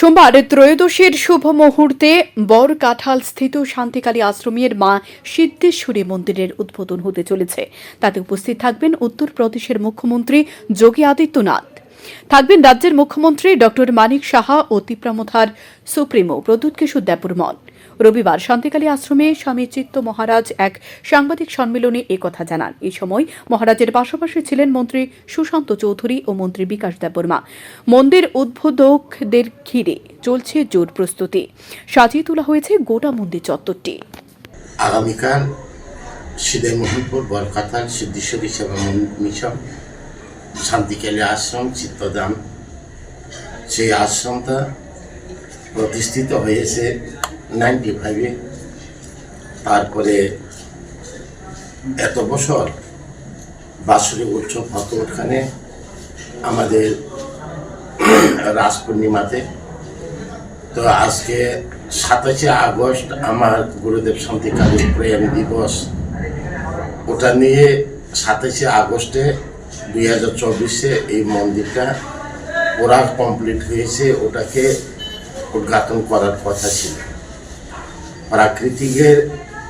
সোমবার ত্রয়োদশীর শুভ মুহূর্তে বর কাঁঠাল স্থিত শান্তিকালী আশ্রমের মা সিদ্ধেশ্বরী মন্দিরের উদ্বোধন হতে চলেছে। তাতে উপস্থিত থাকবেন উত্তরপ্রদেশের মুখ্যমন্ত্রী যোগী আদিত্যনাথ। থাকবেন রাজ্যের মুখ্যমন্ত্রী ডক্টর মানিক সাহা ও তিপ্রামথার সুপ্রিমো প্রদ্যুৎ কিশোর দেববর্মন। রবিবার শান্তিকালী আশ্রমে স্বামী চিত্ত মহারাজ এক সাংবাদিক সম্মেলনে একথা জানান। এই সময় মহারাজের পাশাপাশি ছিলেন মন্ত্রী সুশান্ত চৌধুরী ও মন্ত্রী বিকাশ দেববর্মা। মন্দির উদ্বোধকদের ঘিরে চলছে জোর প্রস্তুতি। সাজিয়ে তোলা হয়েছে গোটা মন্দির চত্বরটি। আগামীকাল সিদে মোহনপুর বরকাতাল সিদ্ধেশ্বরী সেবা মিশন শান্তিকালী আশ্রম, চিত্তদান। সেই আশ্রমটা প্রতিষ্ঠিত হয়েছে নাইনটি ফাইভে। তারপরে এত বছর বাৎসরিক উৎসব হতো ওখানে। আমাদের রাস পূর্ণিমাতে। তো আজকে সাতাশে আগস্ট আমার গুরুদেব শান্তিকালী প্রয়াণ দিবস। ওটা নিয়ে সাতাশে আগস্টে দুই হাজার চব্বিশে এই মন্দিরটা ওরা কমপ্লিট হয়েছে, ওটাকে উদ্ঘাটন করার কথা ছিল। প্রাকৃতিকের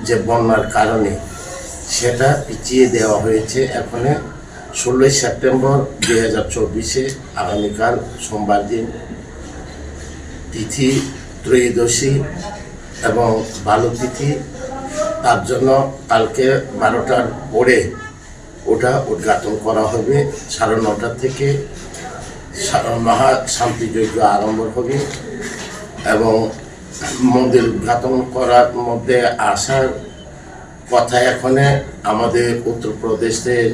যে বন্যার কারণে সেটা পিছিয়ে দেওয়া হয়েছে। এখানে ষোলোই সেপ্টেম্বর দুই হাজার চব্বিশে আগামীকাল সোমবার দিন তিথি ত্রয়োদশী এবং বালু তিথি, তার জন্য কালকে বারোটার পরে ওটা উদ্ঘাটন করা হবে সাড়ে নটা থেকে মহা শান্তিযজ্ঞ আরম্ভ হবে এবং মন্দির উদ্ঘাটন করার মধ্যে আসার কথা এখানে আমাদের উত্তরপ্রদেশের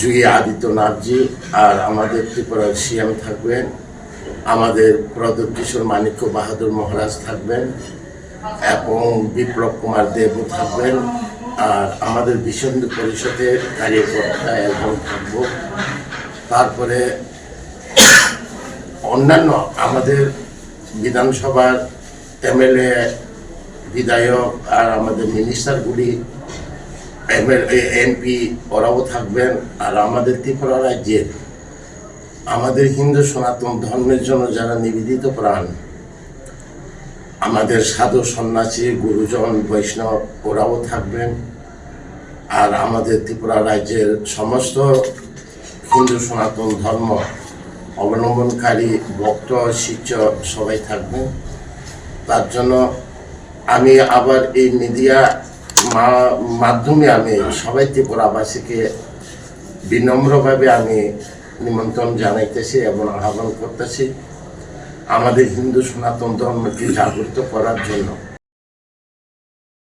যোগী আদিত্যনাথজি আর আমাদের ত্রিপুরার সিএম থাকবেন, আমাদের প্রদীপ কিশোর মানিক্য বাহাদুর মহারাজ থাকবেন, এবং বিপ্লব কুমার দেব থাকবেন। আর আমাদের ভীষণ পরিষদের কার্যকর্তা এবং থাকব। তারপরে অন্যান্য আমাদের বিধানসভার এমএলএ, বিধায়ক আর আমাদের মিনিস্টারগুলি এমএলএ এমপি ওরাও থাকবেন আর আমাদের ত্রিপুরা রাজ্যের আমাদের হিন্দু সনাতন ধর্মের জন্য যারা নিবেদিত প্রাণ আমাদের সাধু সন্ন্যাসী, গুরুজন, বৈষ্ণব ওরাও থাকবেন। আর আমাদের ত্রিপুরা রাজ্যের সমস্ত হিন্দু সনাতন ধর্ম অবলম্বনকারী ভক্ত, শিষ্য সবাই থাকবেন। তার জন্য আমি আবার এই মিডিয়া মাধ্যমে আমি সবাই ত্রিপুরাবাসীকে বিনম্রভাবে আমি নিমন্ত্রণ জানাইতেছি এবং আহ্বান করতেছি। আমাদের হিন্দু সনাতন ধর্মকে জাগ্রত করার জন্য।